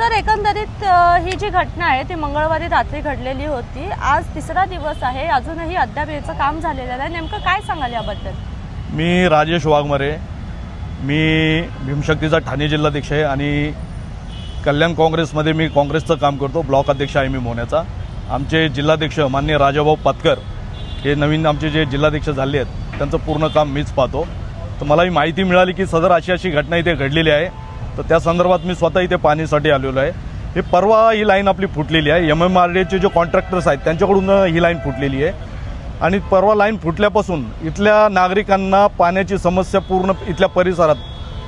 Sir एकंदरीत ही जी घटना आहे ती मंगळवारी रात्री घडलेली होती. आज तिसरा दिवस आहे. अजूनही अद्याप याचं काम झालेलं नाही. नेमकं काय सांगाल याबद्दल? मी राजेश वाघमारे. मी भीमशक्तीचा ठाणे जिल्हाध्यक्ष आहे आणि कल्याण काँग्रेसमध्ये मी काँग्रेसचं काम करतो. ब्लॉक अध्यक्ष आहे मी मोहण्याचा. आमचे जिल्हाध्यक्ष मान्य राजाभाऊ पातकर हे नवीन आमचे जे जिल्हाध्यक्ष झाले आहेत त्यांचं पूर्ण काम मीच पाहतो. तर मला ही माहिती मिळाली की सदर अशी अशी घटना इथे घडलेली आहे. तर त्या संदर्भात मी स्वतः इथे पाणीसाठी आलेलो आहे. हे परवा ही लाईन आपली फुटलेली आहे. एम एम आर डीचे जे कॉन्ट्रॅक्टर्स आहेत त्यांच्याकडून ही लाईन फुटलेली आहे. आणि परवा लाईन फुटल्यापासून इथल्या नागरिकांना पाण्याची समस्या पूर्ण इथल्या परिसरात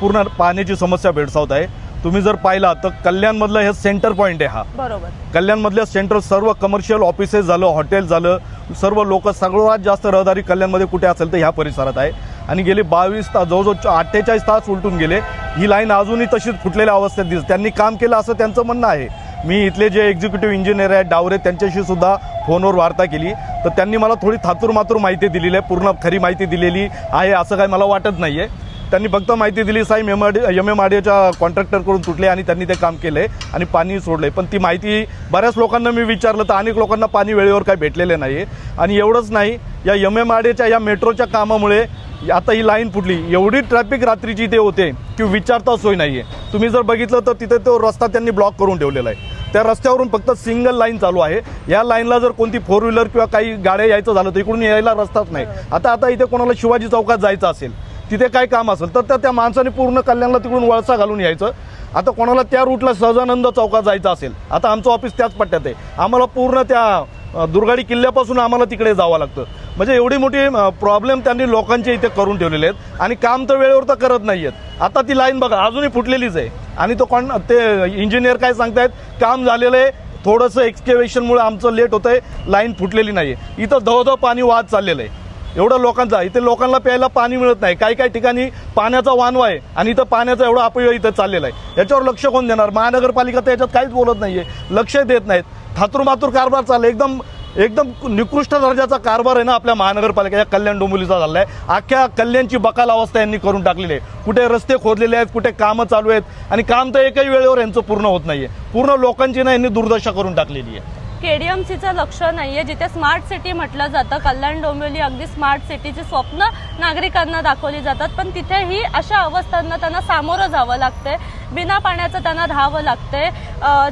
पूर्ण पाण्याची समस्या भेडसावत आहे. तुम्ही जर पाहिला तर कल्याणमधलं हे सेंटर पॉईंट आहे हा. बरोबर. कल्याणमधल्या सेंटर सर्व कमर्शियल ऑफिसेस झालं हॉटेल झालं सर्व लोक सर्वात जास्त रहदारी कल्याणमध्ये कुठे असेल तर ह्या परिसरात आहे. आणि गेले बावीस तास जवळजवळ अठ्ठेचाळीस तास उलटून गेले. ही लाईन अजूनही तशीच फुटलेल्या अवस्थेत दिसते. त्यांनी काम केलं असं त्यांचं म्हणणं आहे. मी इथले जे एक्झिक्युटिव्ह इंजिनियर आहेत डावरे त्यांच्याशी सुद्धा फोनवर वार्ता केली. तर त्यांनी मला थोडी थातूर मातूर माहिती दिलेली आहे पूर्ण खरी माहिती दिलेली आहे असं काही मला वाटत नाही आहे त्यांनी फक्त माहिती दिली साहेब M R M M R डीच्या कॉन्ट्रॅक्टरकडून तुटले आणि त्यांनी ते काम केलंय आणि पाणी सोडलंय. पण ती माहिती बऱ्याच लोकांना मी विचारलं तर अनेक लोकांना पाणी वेळेवर काही भेटलेले नाही आणि एवढंच नाही या एम एम आर डीच्या या मेट्रोच्या कामामुळे आता ही लाईन फुटली. एवढी ट्रॅफिक रात्रीची इथे होते की विचारता सोय नाही आहे तुम्ही जर बघितलं तर तिथे तो रस्ता त्यांनी ब्लॉक करून ठेवलेला आहे. त्या रस्त्यावरून फक्त सिंगल लाईन चालू आहे. या लाईनला जर कोणती फोर व्हीलर किंवा काही गाड्या यायचं झालं तर इकडून यायला रस्ताच नाही. आता आता इथे कोणाला शिवाजी चौकात जायचं असेल तिथे काय काम असेल तर त्या- त्या माणसाने पूर्ण कल्याणला तिकडून वळसा घालून यायचं. आता कोणाला त्या रूटला सहजानंद चौकात जायचं असेल आता आमचं ऑफिस त्याच पट्ट्यात आहे. आम्हाला पूर्ण त्या दुर्गाडी किल्ल्यापासून आम्हाला तिकडे जावं लागतं. म्हणजे एवढी मोठी प्रॉब्लेम त्यांनी लोकांचे इथे करून ठेवलेले आहेत. आणि काम तर वेळेवर तर करत नाही आहेत आता ती लाईन बघा अजूनही फुटलेलीच आहे. आणि तो कोण ते इंजिनियर काय सांगतायत काम झालेलं आहे. थोडंसं एक्सकेवेशनमुळे आमचं लेट होतंय. लाईन फुटलेली नाही आहे इथं धवधव पाणी वाहत चाललेलं आहे. एवढं लोकांचा इथे लोकांना प्यायला पाणी मिळत नाही. काही काही ठिकाणी पाण्याचा वानवा आहे. आणि इथं पाण्याचा एवढा अपव्यय इथं चाललेला आहे. याच्यावर लक्ष कोण देणार? महानगरपालिका तर याच्यात काहीच बोलत नाही आहे लक्ष देत नाहीत. थातूर मातूर कारभार चालला एकदम एकदम निकृष्ट दर्जाचा कारभार आहे ना आपल्या महानगरपालिकेच्या कल्याण डोंबिवलीचा झाला आहे अख्ख्या कल्याणची बकाल अवस्था यांनी करून टाकलेली आहे. कुठे रस्ते खोदलेले आहेत कुठे कामं चालू आहेत आणि काम तर एकही वेळेवर यांचं पूर्ण होत नाहीये. पूर्ण लोकांची ना यांनी दुर्दशा करून टाकलेली आहे. केडीएमसीचं लक्ष नाही आहे जिथे स्मार्ट सिटी म्हटलं जातं कल्याण डोंबिवली अगदी स्मार्ट सिटीची स्वप्न नागरिकांना दाखवली जातात. पण तिथेही अशा अवस्थांना त्यांना सामोरं जावं लागतंय. बिना पाण्याचं त्यांना धावं लागतंय.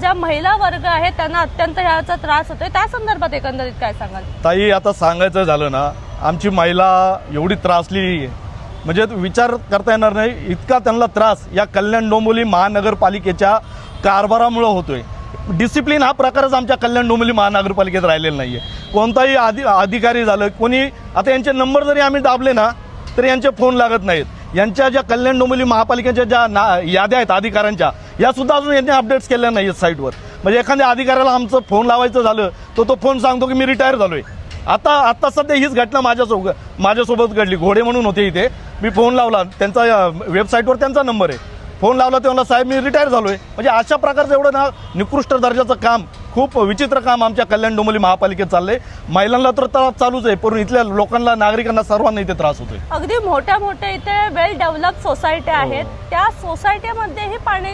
ज्या महिला वर्ग आहेत त्यांना अत्यंत ह्याचा त्रास होतोय. त्या संदर्भात एकंदरीत काय सांगाल? ताई आता सांगायचं झालं ना आमची महिला एवढी त्रासली आहे. म्हणजे विचार करता येणार नाही इतका त्यांना त्रास या कल्याण डोंबिवली महानगरपालिकेच्या कारभारामुळे होतोय. डिसिप्लिन हा प्रकारच आमच्या कल्याण डोंबिवली महानगरपालिकेत राहिलेला नाही आहे कोणताही आधी अधिकारी झालं कोणी आता यांचे नंबर जरी आम्ही दाबले ना तरी यांचे फोन लागत नाहीत. यांच्या ज्या कल्याण डोंबिवली महापालिकेच्या ज्या ना याद्या आहेत अधिकाऱ्यांच्या या सुद्धा अजून यांनी अपडेट्स केल्या नाही आहेत साईटवर. म्हणजे एखाद्या अधिकाऱ्याला आमचं फोन लावायचं झालं तर तो फोन सांगतो की मी रिटायर झालो आहे आता आता सध्या हीच घटना माझ्यासोबत माझ्यासोबत घडली. घोडे म्हणून होते इथे. मी फोन लावला त्यांचा वेबसाईटवर त्यांचा नंबर आहे. फोन लावला ते म्हणला साहेब मी रिटायर झालोय. म्हणजे अशा प्रकारचं एवढं ना निकृष्ट दर्जाचं काम खूप विचित्र काम आमच्या कल्याण डोंबिवली महापालिकेत चाललंय. महिलांना तर त्रास चालूच आहे पण इथल्या लोकांना नागरिकांना सर्वांना इथे त्रास होतोय. अगदी मोठ्या मोठ्या इथे वेल डेव्हलप सोसायट्या आहेत. त्या सोसायटीमध्येही पाणी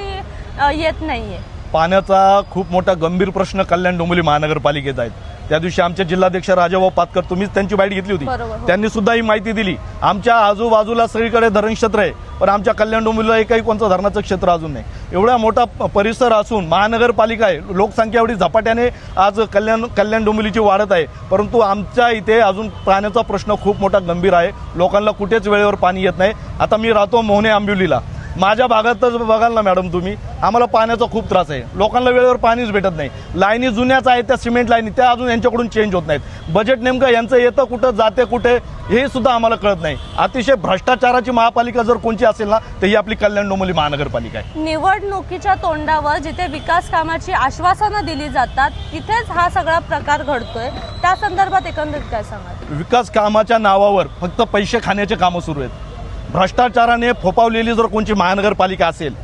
अं, येत नाहीये. पाण्याचा खूप मोठा गंभीर प्रश्न कल्याण डोंबिवली महानगरपालिकेत आहेत. त्या दिवशी आमचे जिल्हाध्यक्ष राजाभाऊ पातकर तुम्हीच त्यांची बाईट घेतली होती. हो. त्यांनी सुद्धा ही माहिती दिली. आमच्या आजूबाजूला सगळीकडे धरण क्षेत्र आहे पण आमच्या कल्याण डोंबिवलीला एकही कोणतं धरणाचं क्षेत्र अजून नाही. एवढा मोठा परिसर असून महानगरपालिका आहे. लोकसंख्या एवढी झपाट्याने आज कल्याण कल्याण डोंबिवलीची वाढत आहे. परंतु आमच्या इथे अजून पाण्याचा प्रश्न खूप मोठा गंभीर आहे. लोकांना कुठेच वेळेवर पाणी येत नाही. आता मी राहतो मोहने आंबिवलीला. माझ्या भागातच बघाल ना मॅडम तुम्ही आम्हाला पाण्याचा खूप त्रास आहे. लोकांना वेळेवर पाणीच भेटत नाही. लाईनी जुन्याच आहेत त्या सिमेंट लाईनी त्या अजून यांच्याकडून चेंज होत नाहीत. बजेट नेमकं यांचं येतं कुठं जाते कुठे हे सुद्धा आम्हाला कळत नाही. अतिशय भ्रष्टाचाराची महापालिका जर कोणची असेल ना तर ही आपली कल्याण डोंबिवली महानगरपालिका आहे. निवडणुकीच्या तोंडावर जिथे विकास कामाची आश्वासनं दिली जातात तिथेच हा सगळा प्रकार घडतोय. त्या संदर्भात एकंदरीत काय सांगाल? विकास कामाच्या नावावर फक्त पैसे खाण्याचे कामं सुरू आहेत. भ्रष्टाचाराने फोपावलेली जर कोणची महानगरपालिका असेल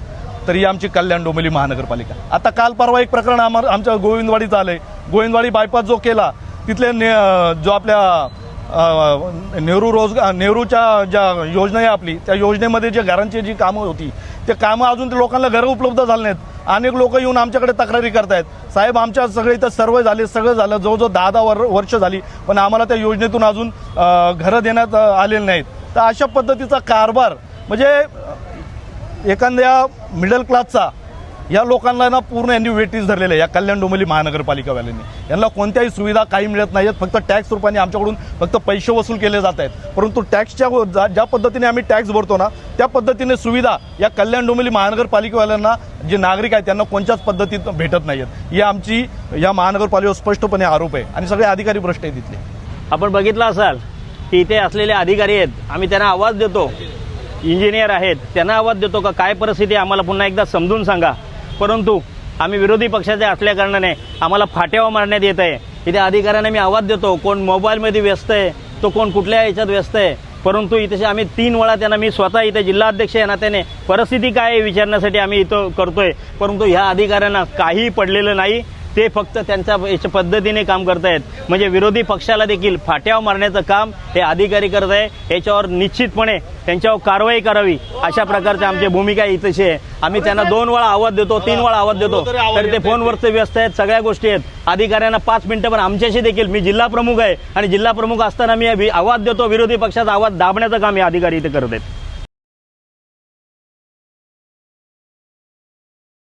तर ही आमची कल्याण डोंबिवली महानगरपालिका. आता काल परवा एक प्रकरण आम आमच्या गोविंदवाडीचं आहे गोविंदवाडी बायपास जो केला तिथले ने जो आपल्या नेहरू रोजगार नेहरूच्या ज्या योजना आहे आपली त्या योजनेमध्ये जे घरांची जी कामं होती ते कामं अजून ते लोकांना घरं उपलब्ध झाले नाहीत. अनेक लोक येऊन आमच्याकडे तक्रारी करतायत. साहेब आमच्या सगळे इथं सर्व झाले सगळं झालं. जवळजवळ दहा दहा वर वर्ष झाली पण आम्हाला त्या योजनेतून अजून घरं देण्यात आलेली नाहीत. तर अशा पद्धतीचा कारभार म्हणजे एखाद्या मिडल क्लासचा या लोकांना ना पूर्ण यांनी वेटीस धरलेलं आहे या कल्याण डोंबिवली महानगरपालिकावाल्यांनी. यांना कोणत्याही सुविधा काही मिळत नाहीत फक्त टॅक्स रूपाने आमच्याकडून फक्त पैसे वसूल केले जात आहेत. परंतु टॅक्सच्या ज्या ज्या पद्धतीने आम्ही टॅक्स भरतो ना त्या पद्धतीने सुविधा या कल्याण डोंबिवली महानगरपालिकेवाल्यांना जे नागरिक आहेत त्यांना कोणत्याच पद्धतीत भेटत नाही आहेत ही आमची या महानगरपालिकेवर स्पष्टपणे आरोप आहे. आणि सगळे अधिकारी भ्रष्ट आहेत तिथले आपण बघितलं असाल की इथे असलेले अधिकारी आहेत आम्ही त्यांना आवाज देतो. इंजिनियर आहेत त्यांना आवाज देतो का काय परिस्थिती आम्हाला पुन्हा एकदा समजून सांगा. परंतु आम्ही विरोधी पक्षाचे असल्याकारणाने आम्हाला फाट्यावर मारण्यात येत आहे. इथे अधिकाऱ्यांना मी आवाज देतो कोण मोबाईलमध्ये व्यस्त आहे तो कोण कुठल्या याच्यात व्यस्त आहे. परंतु इथे आम्ही तीन वेळा त्यांना मी स्वतः इथे जिल्हाध्यक्ष या नात्याने परिस्थिती काय आहे विचारण्यासाठी आम्ही इथं करतोय. परंतु ह्या अधिकाऱ्यांना काहीही पडलेलं नाही. ते फक्त त्यांच्या याच्या पद्धतीने काम करतायत. म्हणजे विरोधी पक्षाला देखील फाट्यावर मारण्याचं काम हे अधिकारी करत आहे. याच्यावर निश्चितपणे त्यांच्यावर कारवाई करावी अशा प्रकारची आमची भूमिका इथेची आहे. आम्ही त्यांना दोन वेळा आवाज देतो तीन वेळा आवाज देतो. तर ते फोनवरचे व्यस्त आहेत सगळ्या गोष्टी आहेत. अधिकाऱ्यांना पाच मिनिटं पण आमच्याशी देखील मी जिल्हा प्रमुख आहे आणि जिल्हा प्रमुख असताना मी आवाज देतो विरोधी पक्षाचा आवाज दाबण्याचं काम हे अधिकारी इथे करत आहेत.